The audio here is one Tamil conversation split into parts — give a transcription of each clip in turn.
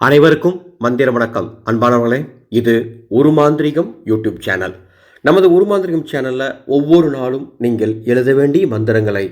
அனைவருக்கும் மந்திர வணக்கம். அன்பானவர்களே இது ஒரு மாந்திரிகம் யூடியூப் சேனல். நமது ஒரு மாந்திரிகம் சேனலில் ஒவ்வொரு நாளும் நீங்கள் எழுத வேண்டிய மந்திரங்களை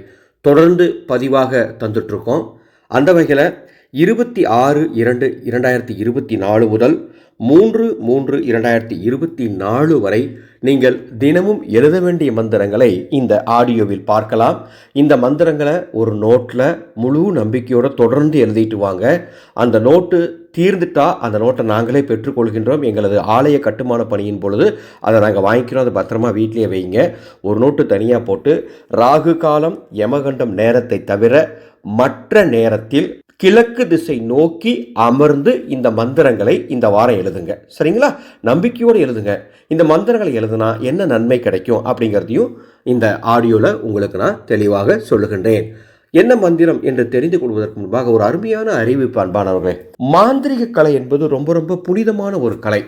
தொடர்ந்து பதிவாக தந்துட்ருக்கோம் அந்த வகையில் இருபத்தி ஆறு இரண்டு இரண்டாயிரத்தி இருபத்தி நாலு முதல் மூன்று மூன்று இரண்டாயிரத்தி இருபத்தி நாலு வரை நீங்கள் தினமும் எழுத வேண்டிய மந்திரங்களை இந்த ஆடியோவில் பார்க்கலாம். இந்த மந்திரங்களை ஒரு நோட்டில் முழு நம்பிக்கையோடு தொடர்ந்து எழுதிட்டு வாங்க. அந்த நோட்டு தீர்ந்துட்டா அந்த நோட்டை நாங்களே பெற்றுக்கொள்கின்றோம். எங்களது ஆலய கட்டுமான பணியின் பொழுது அதை நாங்கள் வாங்கிக்கிறோம். அதை பத்திரமா வீட்டிலேயே வைங்க. ஒரு நோட்டு தனியாக போட்டு ராகு காலம் யமகண்டம் நேரத்தை தவிர மற்ற நேரத்தில் கிழக்கு திசை நோக்கி அமர்ந்து இந்த மந்திரங்களை இந்த வாரம் எழுதுங்க. சரிங்களா? நம்பிக்கையோடு எழுதுங்க. இந்த மந்திரங்களை எழுதுனா என்ன நன்மை கிடைக்கும் அப்படிங்கிறதையும் இந்த ஆடியோவில் உங்களுக்கு நான் தெளிவாக சொல்லுகின்றேன். என்ன மந்திரம் என்று தெரிந்து கொள்வதற்கு முன்பாக ஒரு அருமையான அறிவிப்பு அன்பானவர்களே. மாந்திரிக கலை என்பது ரொம்ப ரொம்ப புனிதமான ஒரு கலை.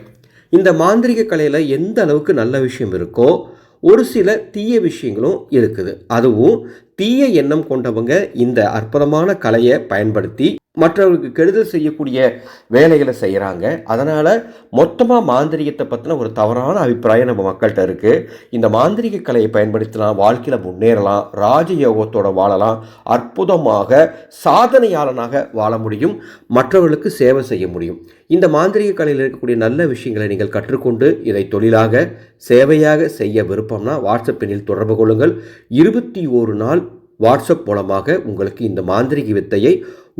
இந்த மாந்திரிக கலையில் எந்த அளவுக்கு நல்ல விஷயம் இருக்கோ ஒரு சில தீய விஷயங்களும் இருக்குது. அதுவும் தீய எண்ணம் கொண்டவங்க இந்த அற்புதமான கலையை பயன்படுத்தி மற்றவர்களுக்கு கெடுதல் செய்யக்கூடிய வேலைகளை செய்கிறாங்க அதனால் மொத்தமாக மாந்திரிகத்தை பற்றின ஒரு தவறான அபிப்பிராயம் நம்ம மக்கள்கிட்ட இருக்குது இந்த மாந்திரிக கலையை பயன்படுத்தலாம் வாழ்க்கையில் முன்னேறலாம் ராஜயோகத்தோடு வாழலாம் அற்புதமாக சாதனையாளனாக வாழ முடியும் மற்றவர்களுக்கு சேவை செய்ய முடியும். இந்த மாந்திரிக கலையில் இருக்கக்கூடிய நல்ல விஷயங்களை நீங்கள் கற்றுக்கொண்டு இதை தொழிலாக சேவையாக செய்ய விருப்பம்னா வாட்ஸ்அப் எண்ணில் தொடர்பு கொள்ளுங்கள். இருபத்தி ஒரு நாள் வாட்ஸ்அப் மூலமாக உங்களுக்கு இந்த மாந்திரிக வித்தையை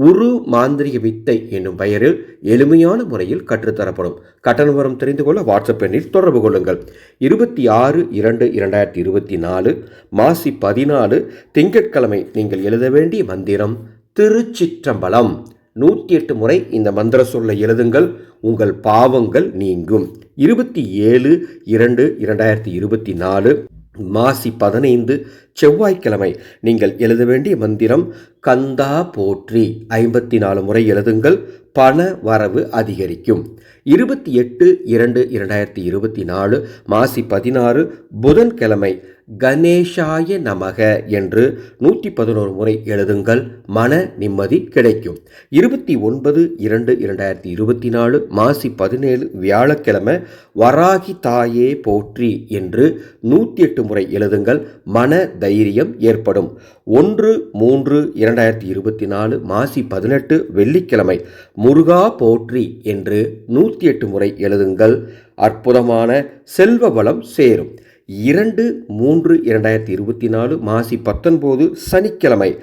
உரு மாந்திரிக வித்தை என்னும் பெயரில் எளிமையான முறையில் கற்றுத்தரப்படும். கட்டண விவரம் தெரிந்து கொள்ள வாட்ஸ்அப் எண்ணில் தொடர்பு கொள்ளுங்கள். இருபத்தி ஆறு இரண்டு இரண்டாயிரத்தி இருபத்தி நாலு மாசி பதினாலு திங்கட்கிழமை நீங்கள் எழுத வேண்டிய மந்திரம் திருச்சிற்றம்பலம். நூற்றி எட்டு முறை இந்த மந்திர சொல்லை எழுதுங்கள். உங்கள் பாவங்கள் நீங்கும். இருபத்தி ஏழு இரண்டு இரண்டாயிரத்தி இருபத்தி நாலு மாசி பதினைந்து செவ்வாய்க்கிழமை. நீங்கள் எழுத வேண்டிய மந்திரம் கந்தா போற்றி. ஐம்பத்தி நாலு முறை எழுதுங்கள் பண வரவு அதிகரிக்கும். இருபத்தி எட்டு இரண்டு இரண்டாயிரத்தி இருபத்தி நாலு மாசி பதினாறு புதன்கிழமை. கணேஷாய நமக என்று நூற்றி பதினோரு முறை எழுதுங்கள். மன நிம்மதி கிடைக்கும். இருபத்தி ஒன்பது இரண்டு இரண்டாயிரத்தி இருபத்தி நாலு மாசி பதினேழு வியாழக்கிழமை வராகி தாயே போற்றி என்று நூற்றி எட்டு முறை எழுதுங்கள். மன தைரியம் ஏற்படும். ஒன்று மூன்று இரண்டாயிரத்தி இருபத்தி நாலு மாசி பதினெட்டு வெள்ளிக்கிழமை முருகா போற்றி என்று நூற்றி எட்டு முறை எழுதுங்கள். அற்புதமான செல்வ வளம் சேரும். இரண்டு மூன்று இரண்டாயிரத்தி இருபத்தி நாலு மாசி பத்தொன்பது சனிக்கிழமை.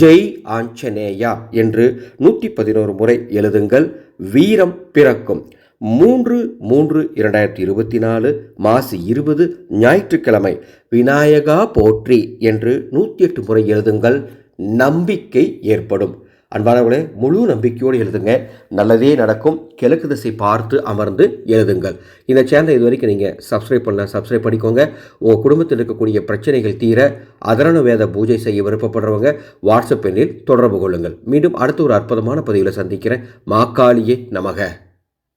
ஜெய் ஆஞ்சநேயா என்று நூற்றி பதினோரு முறை எழுதுங்கள். வீரம் பிறக்கும். மூன்று மூன்று இரண்டாயிரத்தி இருபத்தி நாலு மாசி இருபது ஞாயிற்றுக்கிழமை. விநாயகா போற்றி என்று நூற்றி எட்டு முறை எழுதுங்கள். நம்பிக்கை ஏற்படும். அன்பானவர்களே முழு நம்பிக்கையோடு எழுதுங்க. நல்லதே நடக்கும். கிழக்கு திசை பார்த்து அமர்ந்து எழுதுங்கள். இந்த சேனலை இது வரைக்கும் நீங்கள் சப்ஸ்கிரைப் பண்ணலாம் சப்ஸ்கிரைப் பண்ணிக்கோங்க. உங்கள் குடும்பத்தில் இருக்கக்கூடிய பிரச்சனைகள் தீர அதரண வேத பூஜை செய்ய விருப்பப்படுறவங்க வாட்ஸ்அப் எண்ணில் தொடர்பு கொள்ளுங்கள். மீண்டும் அடுத்த ஒரு அற்புதமான பதிவில் சந்திக்கிறேன். மாக்காளியே நமக.